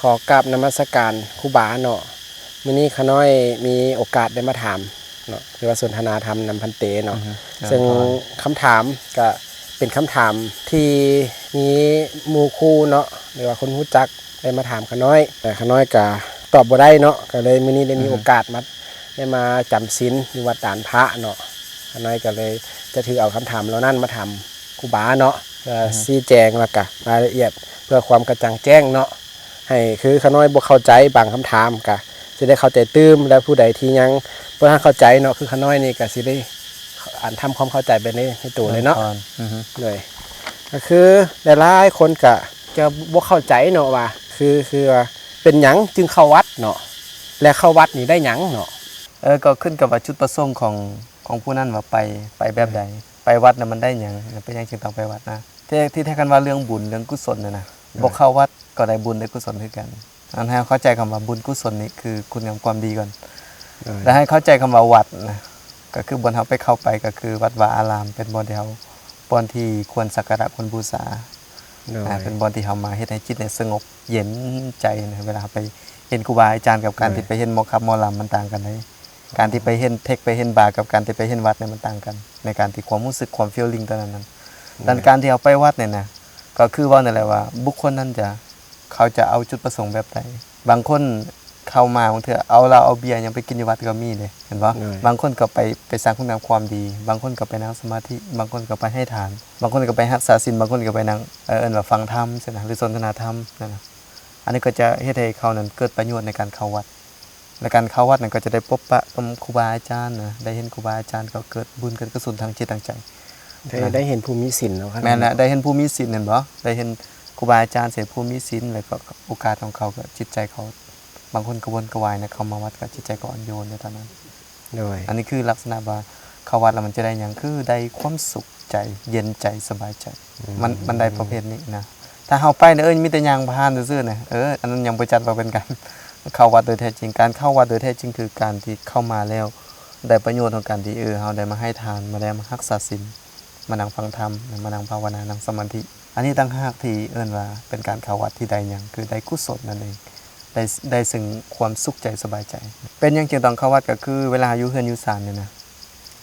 ขอกราบนมัสการครูบาเนาะมื้อนี้ขาน้อยมีโอกาสได้มาถามเนาะหรือว่าสนทนาธรรมนำพันเตเนาะซึ่งคำถามก็เป็นคำถามที่มีหมู่คู่เนาะหรือว่าคนรู้จักได้มาถามขาน้อย แต่ขาน้อยก็ตอบบ่ได้เนาะก็เลยมื้อนี้ได้มีโอกาสมาได้มาจำศีลอยู่วัดด่านพระเนาะขาน้อยก็เลยจะถือเอาคำถามเหล่านั้นมาถามครูบาเนาะเพื่อชี้แจงแล้วก็รายละเอียดเพื่อความกระจ่างแจ้งเนาะ ให้คือขาน้อยบ่เข้าใจบางคำถามก็จะได้เข้าใจตื้มและผู้ใดที่ยังบ่ทันเข้าใจเนาะคือขาน้อยนี่ก็สิได้อ่านทำความเข้าใจไปในในตัวเลยเนาะอือฮึเลยก็คือหลายๆคนก็จะบ่เข้าใจเนาะว่าคือคือว่าเป็นหยังจึงเข้าวัดเนาะและเข้าวัดนี่ได้หยังเนาะเออก็ขึ้นกับว่าจุดประสงค์ของของผู้นั้นว่าไปไปแบบใดไปวัดน่ะมันได้หยังเป็นหยังจึงต้องไปวัดนะที่ที่แท้กันว่าเรื่องบุญเรื่องกุศลน่ะนะ บ่เข้าวัดก็ได้บุญได้กุศลคือกันอันให้เข้าใจคำว่าบุญกุศลนี่คือคุณงามความดีก่อนและให้เข้าใจคำว่าวัดนะก็คือบนเฮาไปเข้าไปก็คือวัดวาอาราม เป็นบนที่เฮาบนที่ควรสักการะควรบูชาโดยอ่าเป็นบนที่เฮามาเฮ็ดให้จิตเนี่ยสงบเย็นใจนะเวลาไปเห็นครูบาอาจารย์กับการใช่ที่ไปเห็นหมอคับหมอลำมันต่างกันเลยการที่ไปเห็นเทคไปเห็นบาร์กับการที่ไปเห็นวัดเนี่ยมันต่างกัน ในการที่ความรู้สึกความฟีลลิ่งตอนนั้นนั้นดังการที่เอาไปวัดเนี่ยนะ ก็คือว่านั่นแหละว่า บุคคลนั้นจะเขาจะเอาจุดประสงค์แบบใดบางคนเข้ามาบางเถื่อเอาเราเอาเบียร์ยังไปกินในวัดก็มีเลยเห็นปะใช่บางคนก็ไปไปสร้างคุณงามความดี บางคนก็ไปนั่งสมาธิ บางคนก็ไปให้ทาน บางคนก็ไปรักษาศีลบางคนก็ไปนั่งเออเอิ้นว่าฟังธรรมใช่ไหมหรือสนทนาธรรมนั่นนะอันนี้ก็จะเฮ็ดให้เขานั้นเกิดประโยชน์ในการเข้าวัดและการเข้าวัดนั้นก็จะได้พบปะกับครูบาอาจารย์นะได้เห็นครูบาอาจารย์ก็เกิดบุญเกิดกุศลทางจิตทางใจ ได้ได้เห็นภูมิศิลป์เนาะครับแม่นและได้เห็นผู้มีศีลเห็นบ่ได้เห็นครูบาอาจารย์เสียผู้มีศีลแล้วก็โอกาสของเขาก็จิตใจเขาบางคนกระวนกระวายนะเขามาวัดก็จิตใจก็อ่อนโยนในตอนนั้นโดยอันนี้คือลักษณะว่าเข้าวัดแล้วมันจะได้อย่างคือได้ความสุขใจเย็นใจสบายใจ มันมันได้ประเภทนี้นะถ้าเฮาไปเนี่ยเอ้ยมีแต่ยางพานซื่อๆนะเอออันนั้นยังบ่จัดว่าเป็นการเข้าวัดโดยแท้จริงการเข้าวัดโดยแท้จริงคือการที่เข้ามาแล้ว ได้ประโยชน์ของการที่เออเฮาได้มาให้ทานมาได้มารักษาศีล มานั่งฟังธรรมมานั่งภาวนานั่งสมาธิ อันนี้ตั้งหากที่เอิ้นว่าเป็นการเข้าวัดที่ได้หยังคือได้กุศลนั่นเองได้ได้ซึ่งความสุขใจสบายใจ เป็นหยังจึงตองเข้าวัดก็คือ เวลาอยู่เฮือนอยู่ศาลเนี่ยนะ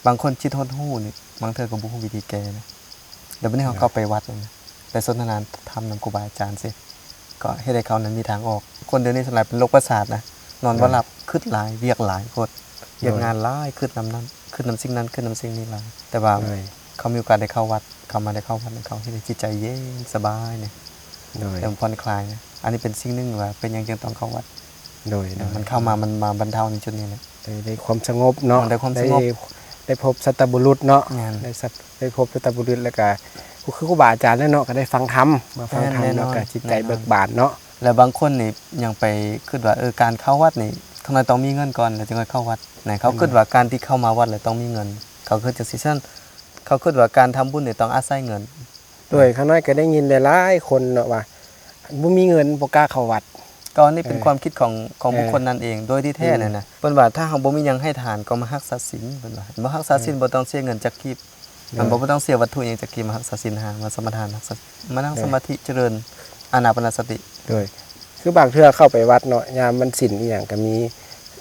บางคนจิตทษหู้นี่บางเธอก็บ่ฮู้วิธีแก้นะเดี๋ยววันนี้เขาเข้าไปวัดเลยนะไปสนทนาธรรมนำครูบาอาจารย์สิก็ให้ได้เขานั้นมีทางออก คนเดี๋ยวนี้สลายเป็นโรคประสาทนะนอนบ่หลับคิดหลายเวียกหลายโคตรเวียกงานหลายคิดนำนั้นคิดนำสิ่งนั้นคิดนำสิ่งนี้หลายแต่ว่าโดย เขามีโอกาสได้เข้าวัดเขามาได้เข้าวัดเขาให้ได้จิตใจเย็นสบายเนี่ยโดยเติมผ่อนคลายนะอันนี้เป็นสิ่งหนึงว่าเป็นหยังจึงต้องเข้าวัดโดยโดยมันเข้ามามันมาบรรเทาในจุดนี้แหละได้ได้ความสงบเนาะได้ความสงบได้พบสัตบุรุษเนาะงานได้สัตได้พบสัตบุรุษแล้วก็คือครูบาอาจารย์แล้วเนาะก็ได้ฟังธรรมมาฟังธรรมแน่นอนเนาะก็จิตใจแน่นอนเบิกบานเนาะแล้วบางคนนี่ยังไปคิดว่าเออการเข้าวัดนี่ทำไมต้องมีเงินก่อนแล้วจึงค่อยเข้าวัดไหนเขาคิดว่าการที่เข้ามาวัดเลยต้องมีเงิน เขาคิดจะสิซั่น เขาคิดว่าการทำบุญนี่ต้องอาศัยเงินด้วยข้างน้อยก็ได้ยินหลายๆคนเนาะว่าบ่มีเงินบ่กล้าเข้าวัดก็นี่เป็นเออความคิดของของเออบุคคลนั่นเอง โดยที่แท้เนี่ยนะเพิ่นว่าถ้าเฮาบ่มีหยังให้ทานก็มารักษาศีลเพิ่นว่าบ่รักษาศีลบ่ต้องเสียเงินจักกีบมันบ่ต้องเสียวัตถุหยังจักกีบมารักษาศีลหามาสมาทานรักษามานั่งสมาธิเจริญอานาปานสติด้วยคือบางเทื่อเข้าไปวัดเนาะยามมันสินอีหยังก็มี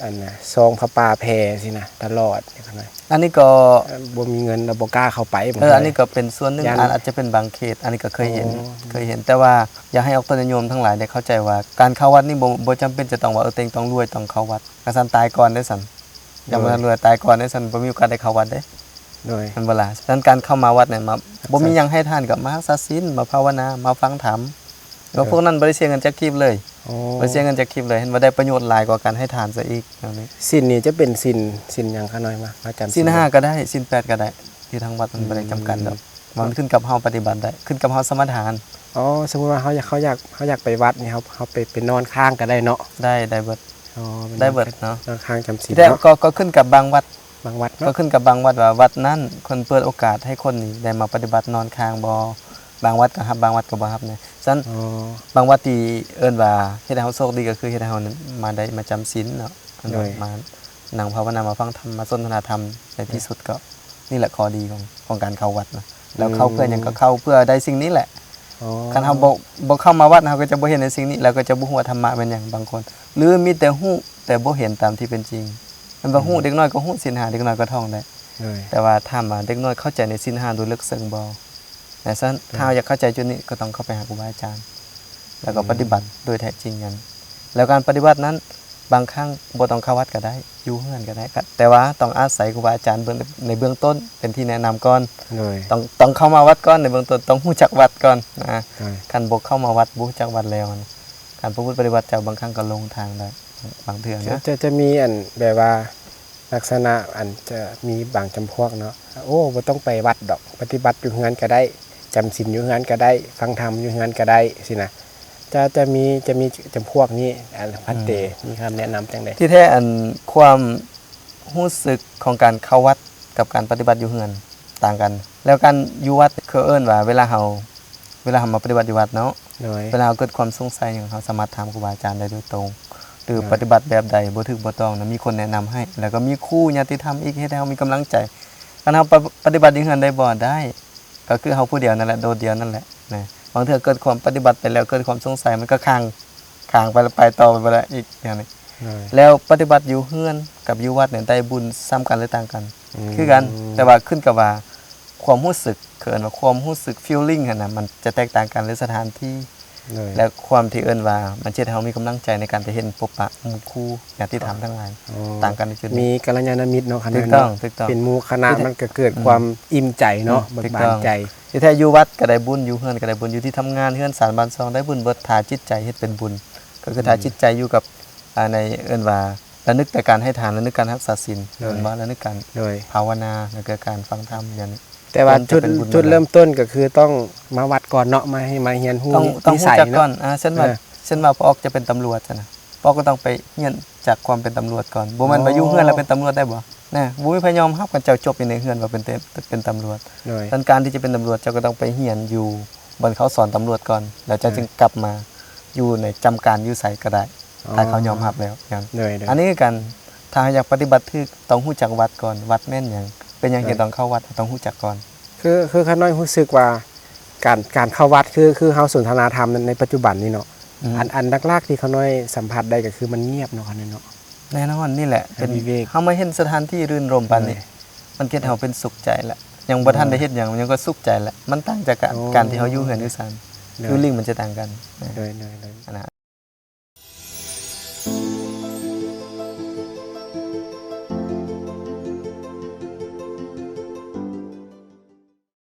อันน่ะซองพระป่าแพรสินะตลอดนี่ข้างในอันนี้ก็บ่มีเงินแล้วบ่กล้าเข้าไปบางเออทื่อันนี้ก็เป็นส่วนหนึ่งยันอันอาจจะเป็นบางเขต อันนี้ก็เคยเห็นอ๋อเคยเห็นแต่ว่าอยากให้ออกตนโยมทั้งหลายได้เข้าใจว่าการเข้าวัดนี่บ่บ่จำเป็นจะต้องว่าเออเต็งต้องรวยต้องเข้าวัดกระสันตายก่อนได้สันอย่ามาโดยรวยตายก่อนได้สันบ่มีโอกาสได้เข้าวัดเด้โดยมันเวลาฉะนั้นการเข้ามาวัดเนี่ยมาบ่มีหยังให้ทานกับมารักษาศีลมาภาวนามาฟังธรรม แล้วพวกนั้นบ่ได้เสียเงินจักกีบเลยโอ้บ่ได้เสียเงินจักกีบเลยเห็นว่าได้ประโยชน์หลายกว่าการให้ทานซะอีกอย่างนี้สินนี่จะเป็นสินสินหยังข้างน้อยมามาจำศีลห้าก็ได้ศีลแปดก็ได้ที่ทางวัดมันบ่ได้จำกัดดอกมันขึ้นกับเฮาปฏิบัติได้ขึ้นกับเฮาสมทานอ๋อสมมุติว่าเขาอยากเขาอยากเขาอยากไปวัดนี่เขาเขาไปไปนอนข้างก็ได้เนาะได้ได้เบิดอ๋อปนอนได้เบิดเนาะนอนข้างจำศีลแต่เนาะก็ก็ขึ้นกับบางวัดบางวัดก็เนาะขึ้นกับบางวัดว่าวัดนั้นคนเปิดโอกาสให้คนนี้ได้มาปฏิบัตินอนค้างบ่บางวัดก็ฮับบางวัดก็บ่ฮับเนี่ย ฉะนั้นอ๋อบางวัดที่เอิ้นว่าเฮ็ดให้เฮาโชคดีก็คือเฮ็ดให้เฮานั้นมาได้มาจำศีลเนาะมานั่งภาวนามาฟังธรรมมาสนทนาธรรมในที่สุดก็นี่แหละข้อดีของของการเข้าวัดนะแล้วเข้าเพื่อหยังก็เข้าเพื่อได้สิ่งนี้แหละอ๋อคันเฮาบ่บ่เข้ามาวัดเฮาก็จะบ่เห็นในสิ่งนี้แล้วก็จะบ่ฮู้ว่าธรรมะเป็นหยังบางคน หรือมีแต่ฮู้แต่บ่เห็นตามที่เป็นจริง มันบ่ฮู้เด็กน้อยก็ฮู้ศีลห้าเด็กน้อยก็ท่องได้เลยแต่ว่าถามว่าเด็กน้อยเข้าใจในศีลห้าโดยลึกซึ้งบ่ แต่ฉะนั้นถ้าเราอยากเข้าใจจุดนี้ก็ต้องเข้าไปหาครูบาอาจารย์ แล้วก็ปฏิบัติโดยแท้จริงนั้นแล้วการปฏิบัตินั้นบางครั้งบ่ต้องเข้าวัดก็ได้อยู่เฮือนก็ได้ครับแต่ว่าต้องอาศัยครูบาอาจารย์เบื้องในเบื้องต้นเป็นที่แนะนำก่อนเลยต้องต้องเข้ามาวัดก่อนในเบื้องต้นต้องรู้จักวัดก่อนนะเลยคันบกเข้ามาวัดบ่รู้จักวัดแล้วนะการประพฤติปฏิบัติเจ้าบางครั้งก็ลงทางได้บางเทื่อจะนะจะจะมีอันแบบว่าลักษณะอันจะมีบางจำพวกเนาะโอ้บ่ต้องไปวัดดอก ปฏิบัติอยู่เฮือนก็ได้ จำศีลอยู่เฮือนก็ได้ ฟังธรรมอยู่เฮือนก็ได้สินะจะจะมีจะมีจำพวกนี้อันพันเตมีคำแนะนำจังไดที่แท้อันความรู้สึกของการเข้าวัดกับการปฏิบัติอยู่เฮือนต่างกัน แล้วการอยู่วัดคือเอิ้นว่าเวลาเฮาเวลาเฮามาปฏิบัติอยู่วัดเนาะเลยเวลาเราเกิดความสงสัยอย่างเขาสามารถถามครูบาอาจารย์ได้โดยตรงหรือครับปฏิบัติแบบใดบ่ถึกบ่ต้องนะมีคนแนะนำให้ แล้วก็มีครูญาติธรรมอีกให้เรามีกำลังใจการเราปฏิบัติอย่างนั้นได้บ่ได้ ก็คือเฮาผู้เดียวนั่นแหละโดดเดียวนั่นแหละนะบางเทื่อเกิดความปฏิบัติไปแล้วเกิดความสงสัยมันก็ค้างค้างไปแล้วไปต่อไปแล้วอีกอย่างนี้เลยแล้วปฏิบัติอยู่เฮือนกับอยู่วัดเนี่ยได้บุญซ้ำกันหรือต่างกันมคือกันแต่ว่าขึ้นกับว่าความรู้สึกเกินว่าความรู้สึก feeling อะนะมันจะแตกต่างกันหรือสถานที่ เลยและความที่เอิ้นว่ามันเช็ดให้เรามีกำลังใจในการไปเห็นปบปะหมู่คู่ญาติธรรมทั้งหลายอ๋อต่างกันในจุดมีนี้ กัลยาณมิตรเนาะคณะถูกต้องเนาะถูกต้องเป็นหมู่คณะที่แท้มันก็เกิดความอิ่มใจเนาะอืมเบิกถูกบาต้นอง ใจ ที่แท้อยู่วัดก็ได้บุญอยู่เฮือนก็ได้บุญอยู่ที่ทำงานเฮือนสารบ้านซองได้บุญเบิดทาจิตใจเฮ็ดเป็นบุญ ก็คือทาจิตใจอยู่กับอ่าในเอิ้นว่าระนึกแต่การให้ทานระนึกการรักษาศีลเลยเอิ้นว่าระนึกการเลยภาวนาแล้วก็การฟังธรรมอย่างนี้ แต่ว่ามันจะจุดเป็นบุญจุดมาแล้วเริ่มต้นก็คือต้องมาวัดก่อนเนาะมาให้มาเฮียนฮู้ต้องต้องนิรู้สัยจักก่อเนาะ นอ่าเช่นว่าเออเช่นว่าปออกจะเป็นตำรวจจ้ะนะปอก็ต้องไปเรียนจากความเป็นตำรวจก่อนบ่แม่นไปอยู่เฮือนแล้วเป็นตำรวจได้บ่นะบ่มีพยอมรับกันเจ้าจบอยู่ในเฮือนว่าเป็นเตเป็นตำรวจเลยดังการที่จะเป็นตำรวจเจ้าก็ต้องไปเรียนอยู่บนเขาสอนตำรวจก่อน แล้วเจ้าจึงกลับมาอยู่ในจำการอยู่ไสก็ได้ถ้าเขายอมรับแล้วอย่างเลยเลยอันนี้คือกันถ้าอยากปฏิบัติคือต้องรู้จักวัดก่อนวัดแม่นหยัง เป็นหยังใช่เห็นต้องเข้าวัดต้องรู้จักก่อน คือคือข้าน้อยรู้สึกว่าการการเข้าวัดคือคือเฮาสนทนาธรรมในปัจจุบันนี้เนาะอืมอันอันแรกๆที่ข้าน้อยสัมผัสได้ก็คือมันเงียบเนาะคันนี้เนาะแน่นอนนี่แหละเป็นวิเวกเฮามาเห็นสถานที่รื่นรมปานนี้เออมันเฮ็ดให้เฮาเป็นสุขใจแหละยังบ่ทันได้เฮ็ดหยังมันยังก็สุขใจแหละมันต่างจากการโอ้การที่เฮาอยู่เฮือนอยู่ศาลเลยอยู่ลิงมันจะต่างกันนะเลยเลยเลยอันนะ